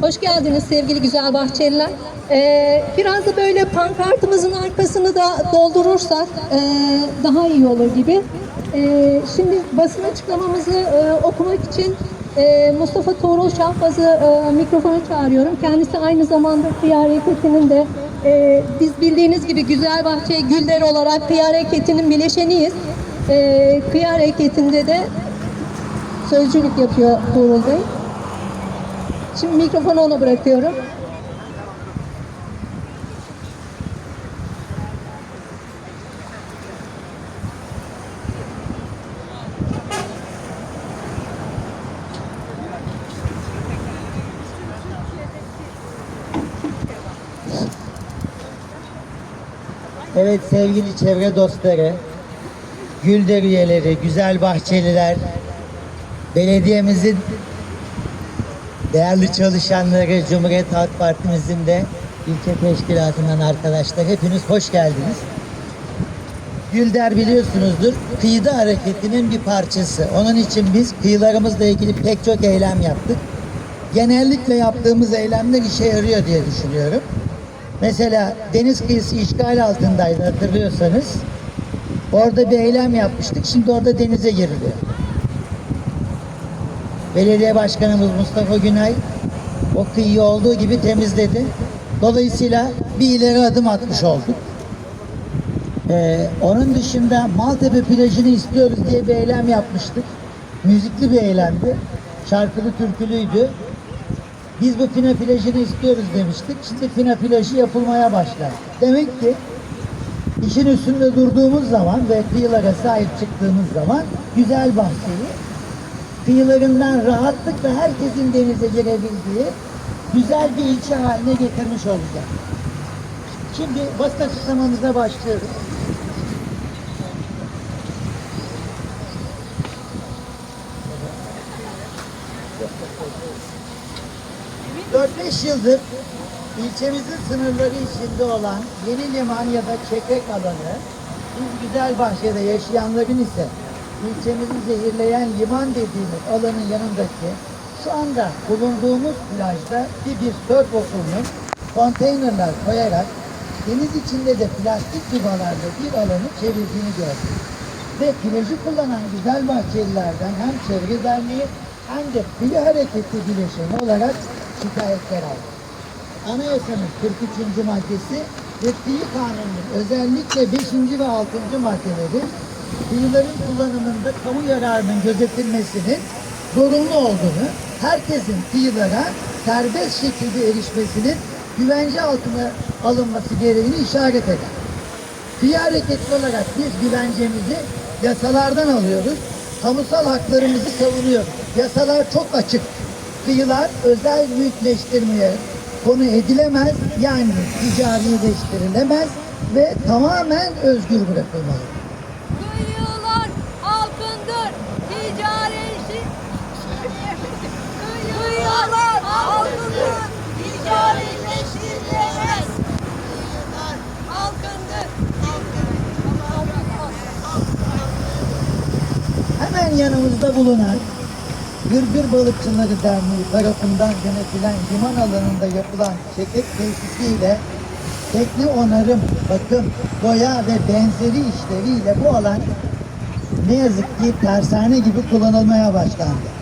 Hoş geldiniz sevgili güzel bahçeliler. Ee, biraz da böyle pankartımızın arkasını da doldurursak e, daha iyi olur gibi. Ee, şimdi basın açıklamamızı e, okumak için e, Mustafa Tuğrul Şahbaz'ı e, mikrofona çağırıyorum. Kendisi aynı zamanda Kıyı Hareketi'nin de e, biz bildiğiniz gibi Güzel Bahçe Güller olarak Kıyı Hareketi'nin bileşeniyiz. E, Kıyı Hareketi'nde de sözcülük yapıyor Tuğrul Bey. Şimdi mikrofonu ona bırakıyorum. Evet sevgili çevre dostları, Gülder üyeleri, güzel bahçeliler, belediyemizin değerli çalışanları, Cumhuriyet Halk Partimizin de ilçe teşkilatından arkadaşlar hepiniz hoş geldiniz. Gülder biliyorsunuzdur kıyıda hareketinin bir parçası. Onun için biz kıyılarımızla ilgili pek çok eylem yaptık. Genellikle yaptığımız eylemler işe yarıyor diye düşünüyorum. Mesela deniz kıyısı işgal altındaydı hatırlıyorsanız. Orada bir eylem yapmıştık. Şimdi orada denize giriliyor. Belediye Başkanımız Mustafa Günay o kıyıyı olduğu gibi temizledi. Dolayısıyla bir ileri adım atmış olduk. Ee, onun dışında Maltepe plajını istiyoruz diye bir eylem yapmıştık. Müzikli bir eylemdi. Şarkılı türkülüydü. Biz bu Fina plajını istiyoruz demiştik. Şimdi Fina plajı yapılmaya başlar. Demek ki işin üstünde durduğumuz zaman ve kıyılara sahip çıktığımız zaman güzel bahçeyi kıyılarından rahatlıkla herkesin denize girebildiği güzel bir ilçe haline getirmiş olacak. Şimdi basın açıklamamıza başlıyoruz. Dört beş yıldır ilçemizin sınırları içinde olan Yeni Liman ya da Çekrek alanı, biz güzel bahçede yaşayanların ise ilçemizi zehirleyen liman dediğimiz alanın yanındaki şu anda bulunduğumuz plajda bir bir surf okulunun konteynerler koyarak deniz içinde de plastik dubalarla bir alanı çevirdiğini gördük. Ve plajı kullanan güzel bahçelilerden hem Çevre Derneği hem de Kıyı Hareketi bileşeni olarak şikayetler aldık. Anayasanın 43. maddesi ve kıyı kanununun özellikle 5. ve 6. maddeleri kıyıların kullanımında kamu yararının gözetilmesinin zorunlu olduğunu, herkesin kıyılara serbest şekilde erişmesinin güvence altına alınması gereğini işaret eder. Kıyı hareketli olarak biz güvencemizi yasalardan alıyoruz. Kamusal haklarımızı savunuyoruz. Yasalar çok açık. Kıyılar özel mülkleştirmeye konu edilemez. Yani ticarileştirilemez ve tamamen özgür bırakılmalı. Hemen yanımızda bulunan Gırgır Balıkçıları Derneği tarafından yönetilen liman alanında yapılan çekek tesisiyle tekne onarım, bakım, boya ve benzeri işleriyle bu alan ne yazık ki tersane gibi kullanılmaya başlandı.